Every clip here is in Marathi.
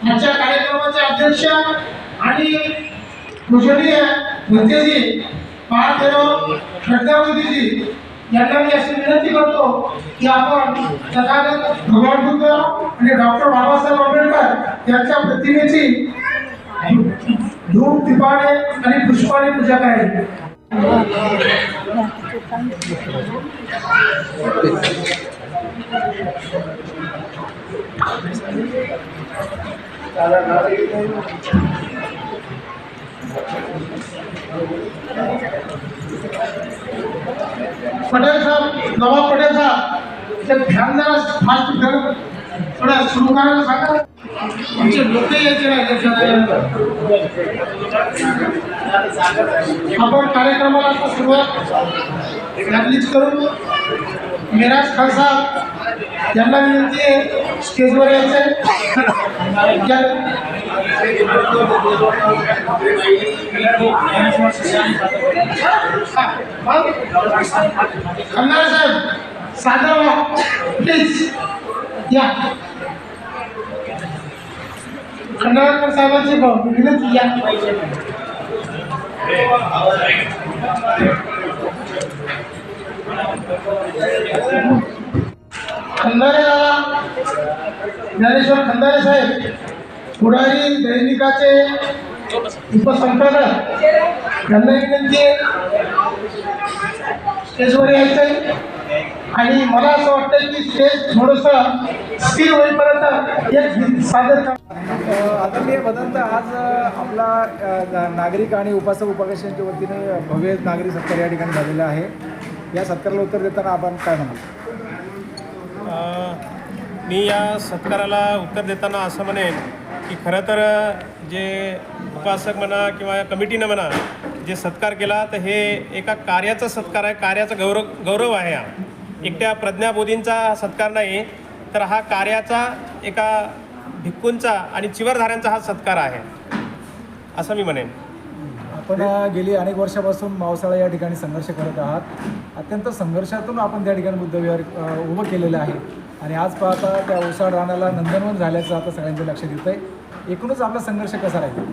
आमच्या कार्यक्रमाचे अध्यक्ष आणि पूजनीय भंतेजी महादेव श्रद्धावतीजी यांना मी अशी विनंती करतो की आपण तथागत भगवान बुद्ध आणि डॉक्टर बाबासाहेब आंबेडकर यांच्या प्रतिमेची धूप दीपाने आणि पुष्पाने पूजा करायची. पटेल साहेब नवाब पटेल साहेब ते ध्यान जरा फास्ट कर. थोडा सुरू करायला सांगा. आमचे लोक यायचे नाही लक्षात आपण कार्यक्रमाला सुरुवात लागलीच करू. मिराज खान साहेब त्यांना विनंती आहे स्टेजवर यायचं खन्नारे साहेब साधा व्हा प्लीज या. खंडाळकर साहेबांची भाऊ विनंती या. खंदारे दादा ज्ञानेश्वर खंदारे साहेब पुढारी दैनिकाचे उपसंपादक. यांना विनंती स्टेजवर यायचंय. आणि मला असं वाटतं की स्टेज थोडंसं स्थिर होईपर्यंत एक गीत सादर आदरणीय भदंत आज आपला ना- नागरिक आणि उपासक उपाकर्षांच्या वतीने भव्य नागरिक सत्कार या ठिकाणी झालेला आहे. या सत्काराला उत्तर देताना आपण काय म्हणाल? मी या सत्काराला उत्तर देताना असं म्हणेन की खरं तर जे उपासक म्हणा किंवा या कमिटीनं म्हणा जे सत्कार केला तर हे एका कार्याचा सत्कार आहे कार्याचा गौरव गौरव आहे हा. एकट्या प्रज्ञाबोधींचा हा सत्कार नाही तर हा कार्याचा एका भिक्कूंचा आणि चिवरधाऱ्यांचा हा सत्कार आहे. असं मी म्हणेन. आपण अ, गेली अनेक वर्षापासून मावसाळा या ठिकाणी संघर्ष करत आहात. अत्यंत संघर्षातून आपण त्या ठिकाणी बुद्धविहार उभं केलेलं आहे. आणि आज पाहता त्या ओसाड रानाला नंदनवन झाल्याचं आता सगळ्यांच्या लक्षात येतं आहे एकूणच आपला संघर्ष कसा राहील?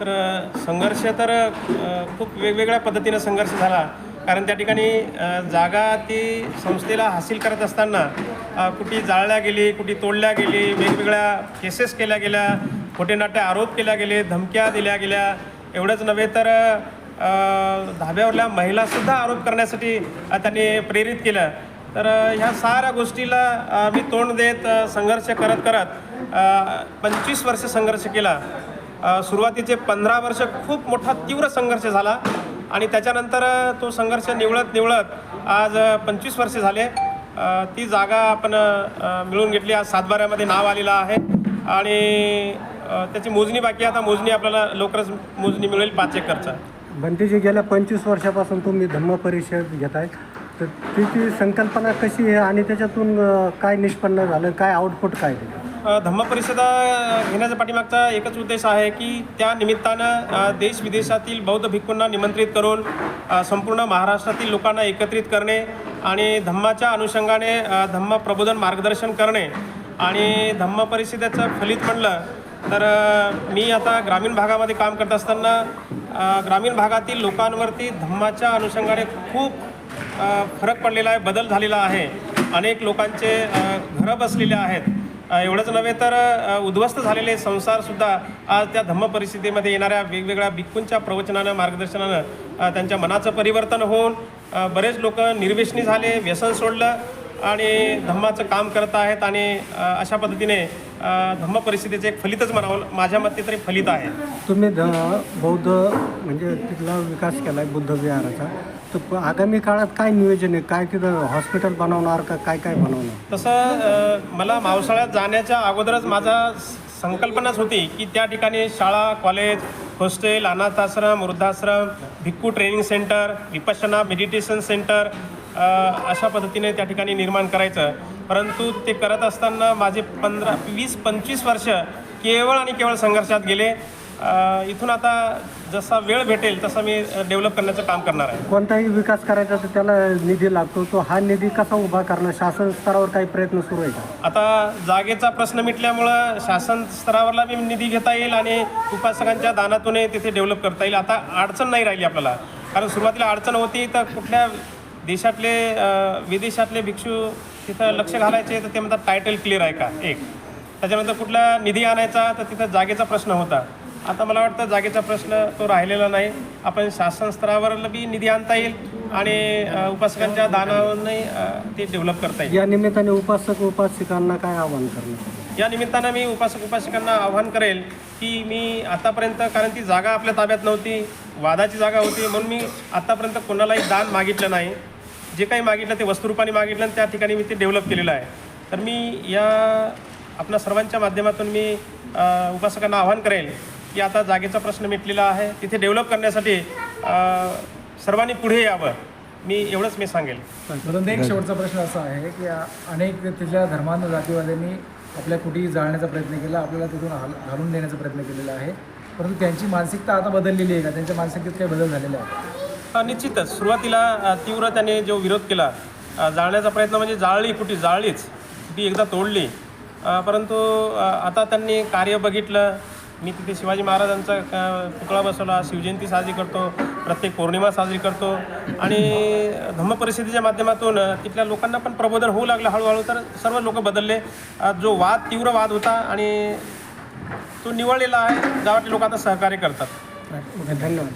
तर संघर्ष तर खूप वेगवेगळ्या पद्धतीनं संघर्ष झाला. कारण त्या ठिकाणी जागा ती संस्थेला हासिल करत असताना कुठे जाळल्या गेली कुठे तोडल्या गेली वेगवेगळ्या केसेस केल्या गेल्या खोटे नाटे आरोप केल्या गेले धमक्या दिल्या गेल्या. एवढंच नव्हे तर धाब्यावरल्या महिलासुद्धा आरोप करण्यासाठी त्यांनी प्रेरित केलं. तर ह्या साऱ्या गोष्टीला मी तोंड देत संघर्ष करत करत पंचवीस वर्ष संघर्ष केला. सुरुवातीचे पंधरा वर्ष खूप मोठा तीव्र संघर्ष झाला आणि त्याच्यानंतर तो संघर्ष निवळत निवळत आज पंचवीस वर्ष झाले. ती जागा आपण मिळून मिळवून घेतली. आज सातबाऱ्यामध्ये नाव आलेलं आहे. आणि त्याची मोजणी बाकी आहे. आता मोजणी आपल्याला लवकरच मोजणी मिळेल पाच एकरचा भंतेजी गेल्या पंचवीस वर्षापासून तुम्ही धम्म परिषद घेत आहेत तर तिची संकल्पना कशी आहे आणि त्याच्यातून काय निष्पन्न झालं? काय आउटपुट काय धम्म परिषदा घेण्याचा पाठीमागचा एकच उद्देश आहे की त्या निमित्तानं देश विदेशातील बौद्ध भिक्खूंना निमंत्रित करून संपूर्ण महाराष्ट्रातील लोकांना एकत्रित करणे आणि धम्माच्या अनुषंगाने धम्म प्रबोधन मार्गदर्शन करणे आणि धम्म परिषदेचं फलित म्हणलं तर मी आता ग्रामीण भागामध्ये काम करत असताना ग्रामीण भागातील लोकांवरती धम्माच्या अनुषंगाने खूप फरक पडलेला आहे बदल झालेला आहे. अनेक लोकांचे घरं बसलेले आहेत. एवढंच नव्हे तर उद्ध्वस्त झालेले संसारसुद्धा आज त्या धम्म परिस्थितीमध्ये येणाऱ्या वेगवेगळ्या भिक्खूंच्या प्रवचनानं मार्गदर्शनानं त्यांच्या मनाचं परिवर्तन होऊन बरेच लोक निर्व्यसनी झाले व्यसन सोडलं आणि धम्माचं काम करत आहेत आणि अशा पद्धतीने धम्म परिस्थितीचं एक फलितच म्हणावं माझ्या मते तरी फलित आहे. तुम्ही ध बौद्ध म्हणजे तिथला विकास केला आहे बुद्ध विहाराचा तर आगामी काळात काय नियोजन आहे? काय तिथं हॉस्पिटल बनवणार का काय काय बनवणार? तसं मला मावसाळ्यात जाण्याच्या अगोदरच माझा संकल्पनाच होती की त्या ठिकाणी शाळा कॉलेज हॉस्टेल अनाथाश्रम वृद्धाश्रम भिक्खू training centre Vipassana meditation centre अशा पद्धतीने त्या ठिकाणी निर्माण करायचं. परंतु ते करत असताना माझे पंधरा वीस पंचवीस वर्ष केवळ आणि केवळ संघर्षात गेले. इथून आता जसा वेळ भेटेल तसा मी डेव्हलप करण्याचं काम करणार आहे. कोणताही विकास करायचा तर त्याला निधी लागतो. तो हा निधी कसा उभा करणं शासन स्तरावर काही प्रयत्न सुरू आहे का? आता जागेचा प्रश्न मिटल्यामुळं शासन स्तरावरला बी निधी घेता येईल आणि उपासकांच्या दानातूनही तिथे डेव्हलप करता येईल. आता अडचण नाही राहिली आपल्याला. कारण सुरुवातीला अडचण होती तर कुठल्या देशातले विदेशातले भिक्षू तिथं लक्ष घालायचे तर ते म्हणतात टायटल क्लिअर आहे का? एक. त्याच्यानंतर कुठला निधी आणायचा तर तिथं जागेचा प्रश्न होता. आता मला वाटतं जागेचा प्रश्न तो राहिलेला नाही. आपण शासन स्तरावर बी निधी आणता येईल आणि उपासकांच्या दानावरूनही ते डेव्हलप करता येईल. या निमित्ताने उपासक उपासिकांना काय आवाहन करणं या निमित्तानं मी उपासक उपासिकांना आव्हान करेल की मी आतापर्यंत कारण ती जागा आपल्या ताब्यात नव्हती वादाची जागा होती म्हणून मी आतापर्यंत कोणालाही दान मागितलं नाही. जे काही मागितलं ते वस्तुरूपाने मागितलं आणि त्या ठिकाणी मी ते डेव्हलप केलेलं आहे. तर मी या आपल्या सर्वांच्या माध्यमातून मी उपासकांना आव्हान करेल की आता जागेचा प्रश्न मिटलेला आहे. तिथे डेव्हलप करण्यासाठी सर्वांनी पुढे यावं. मी एवढंच मी सांगेल. परंतु एक शेवटचा प्रश्न असा आहे की अनेक तिथल्या धर्मांध जातीवाद्यांनी आपल्या कुठेही जाळण्याचा प्रयत्न केला आपल्याला तिथून हाल घालून देण्याचा प्रयत्न केलेला आहे. परंतु त्यांची मानसिकता आता बदललेली आहे का? त्यांच्या मानसिकतेत काही बदल झालेला आहे निश्चितच. सुरुवातीला तीव्र त्याने जो विरोध केला जाळण्याचा प्रयत्न म्हणजे जाळली कुठे? जाळलीच. ती एकदा तोडली. परंतु आता त्यांनी कार्य बघितलं. मी तिथे शिवाजी महाराजांचा अ, पुतळा बसवला. शिवजयंती साजरी करतो. प्रत्येक पौर्णिमा साजरी करतो. आणि धम्म परिस्थितीच्या माध्यमातून तिथल्या लोकांना पण प्रबोधन होऊ लागलं हळूहळू. तर सर्व लोक बदलले. जो वाद तीव्र वाद होता आणि तो निवडलेला आहे गावातले लोक आता सहकार्य करतात. धन्यवाद.